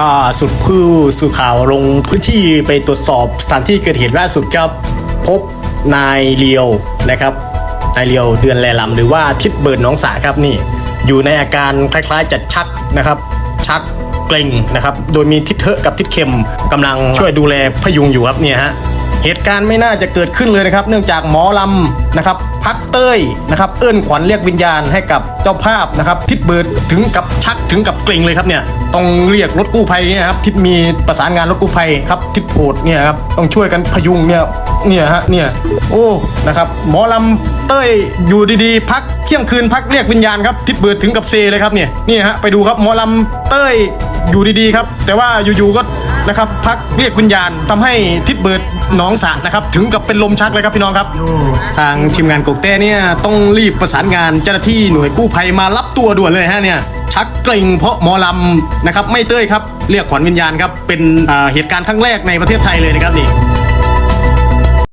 ล่าสุดผู้สื่อข่าวลงพื้นที่ไปตรวจสอบสถานที่เกิดเหตุล่าสุดครับ พบนายเลียวนะครับนายเลียวเดือนแลลำหรือว่าทิศเบิร์ดน้องสาครับนี่ อยู่ในอาการคล้ายๆจัดชักนะครับ ชักเกร็งนะครับ โดยมีทิศเทอะกับทิศเข็มกำลังช่วยดูแลพยุงอยู่ครับเนี่ยฮะ เหตุการณ์ไม่น่าจะเกิดขึ้นเลยนะครับ เนื่องจากหมอลำนะครับพักเต้ยนะครับ เอื้อนขวัญเรียกวิญญาณให้กับเจ้าภาพนะครับ ทิศเบิดถึงกับชักถึงกับเกรงเลยครับเนี่ยต้องเรียกรถกู้ภัยเนี่ยครับทิศมีประสานงานรถกู้ภัยครับทิศโพดเนี่ยครับต้องช่วยกันพยุงเนี่ยเนี่ยฮะเนี่ยโอ้นะครับหมอลำเต้ยอยู่ดีๆ พักเที่ยงคืนพักเรียกวิญญาณครับทิศเบิดถึงกับเซเลยครับเนี่ยนี่ฮะไปดูครับหมอลำเต้ยอยู่ดีๆครับ แต่ว่าอยู่ๆก็ นะครับพักเรียกวิญญาณทำให้ทิศเบิร์ดหน้องสระนะครับ ถึงกับเป็นลมชักเลยครับพี่น้องครับ ทางทีมงานกกเต้เนี่ยต้องรีบประสานงานเจ้าหน้าที่หน่วยกู้ภัยมารับตัวด่วนเลยฮะเนี่ย ชักเกร็งเพราะหมอลำนะครับไม่เต้ยครับ เรียกขวัญวิญญาณครับเป็นอ่าเหตุการณ์ครั้งแรกในประเทศไทยเลยนะครับนี่